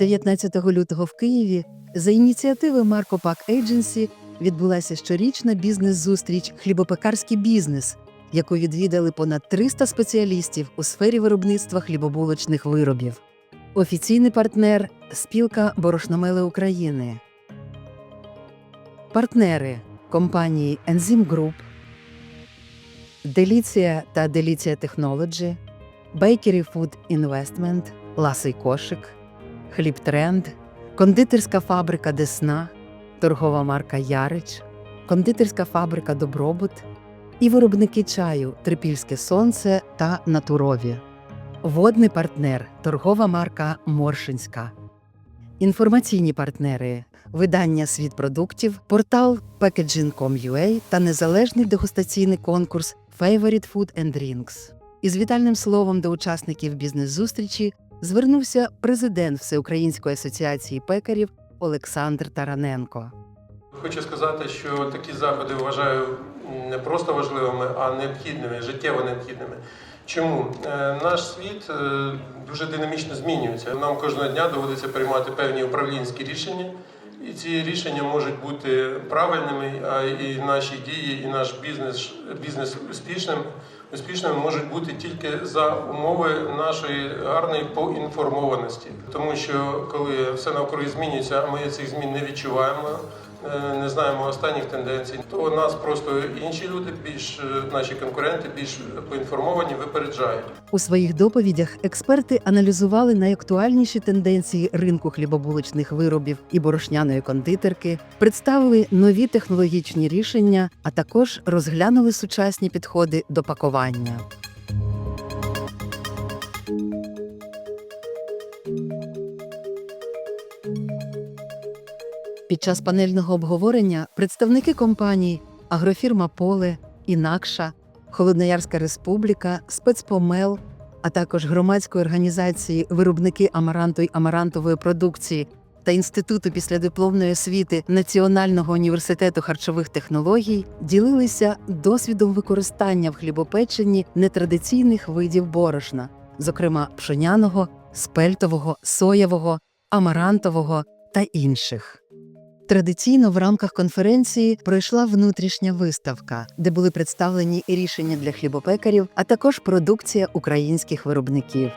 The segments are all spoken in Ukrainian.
19 лютого в Києві за ініціативи Марко Пак Ейдженсі відбулася щорічна бізнес-зустріч Хлібопекарський бізнес, яку відвідали понад 300 спеціалістів у сфері виробництва хлібобулочних виробів. Офіційний партнер спілка Борошномели України. Партнери компанії Enzym Group, Деліція та Деліція Технолоджі, Bakery Food Investment, Ласий Кошик, Хліб Тренд, кондитерська фабрика Десна, торгова марка Ярич, кондитерська фабрика Добробут і виробники чаю Трипільське Сонце та Натурові. Водний партнер торгова марка Моршинська. Інформаційні партнери видання Світ продуктів, портал Packaging.com.ua та незалежний дегустаційний конкурс Favorite Food and Drinks. Із вітальним словом до учасників бізнес-зустрічі звернувся президент Всеукраїнської асоціації пекарів Олександр Тараненко. Хочу сказати, що такі заходи вважаю не просто важливими, а необхідними, життєво необхідними. Чому Е, наш світ е, дуже динамічно змінюється? Нам кожного дня доводиться приймати певні управлінські рішення, і ці рішення можуть бути правильними, а і наші дії, і наш бізнес бізнес успішним. Успішними можуть бути тільки за умови нашої гарної поінформованості, тому що коли все навкруги змінюється, ми цих змін не відчуваємо, не знаємо останніх тенденцій, то нас просто інші люди, більш е, наші конкуренти, більш поінформовані, випереджають. У своїх доповідях експерти аналізували найактуальніші тенденції ринку хлібобулочних виробів і борошняної кондитерки, представили нові технологічні рішення, а також розглянули сучасні підходи до пакування. Під час панельного обговорення представники компаній Агрофірма Поле, Інакша, Холодноярська Республіка, Спецпомел, а також громадської організації Виробники амаранту й амарантової продукції та Інституту післядипломної освіти Національного університету харчових технологій ділилися досвідом використання в хлібопеченні нетрадиційних видів борошна, зокрема пшоняного, спельтового, соєвого, амарантового та інших. Традиційно в рамках конференції пройшла внутрішня виставка, де були представлені рішення для хлібопекарів, а також продукція українських виробників.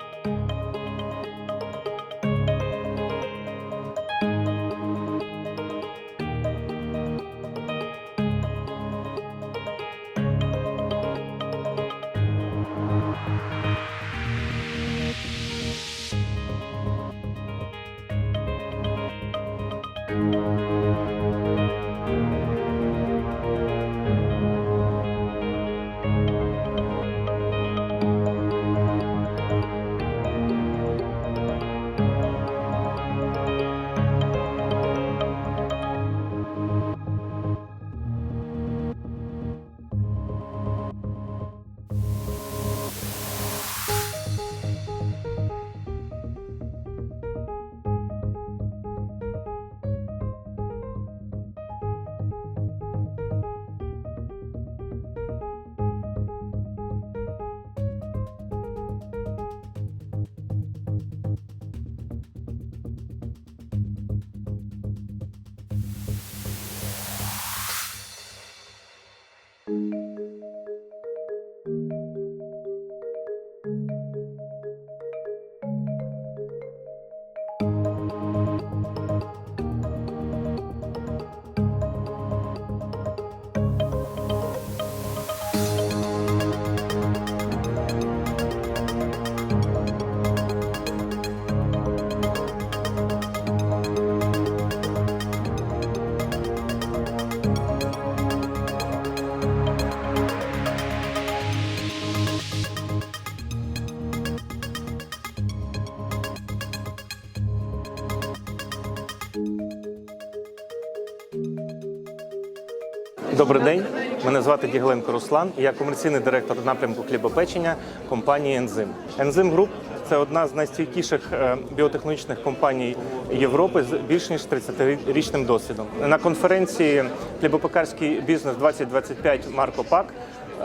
Добрий день, мене звати Дігленко Руслан. Я комерційний директор напрямку хлібопечення компанії Ензим. Ензим Груп це одна з найстійкіших е, біотехнологічних компаній Європи з більш ніж 30-річним досвідом. На конференції Хлібопекарський бізнес 2025 Марко Пак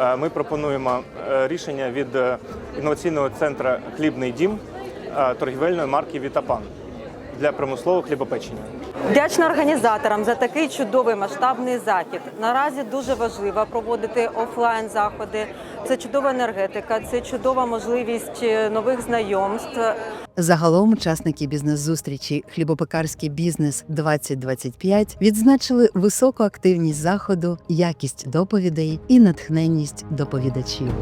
е, ми пропонуємо е, рішення від інноваційного центру Хлібний дім торгівельної марки Вітапан. для промислового хлібопечення. Вдячна організаторам за такий чудовий масштабний захід. Наразі дуже важливо проводити офлайн заходи. Це чудова енергетика, це чудова можливість е, нових знайомств. Загалом учасники бізнес-зустрічі Хлібопекарський бізнес 2025 відзначили високу активність заходу, якість доповідей і натхненність доповідачів.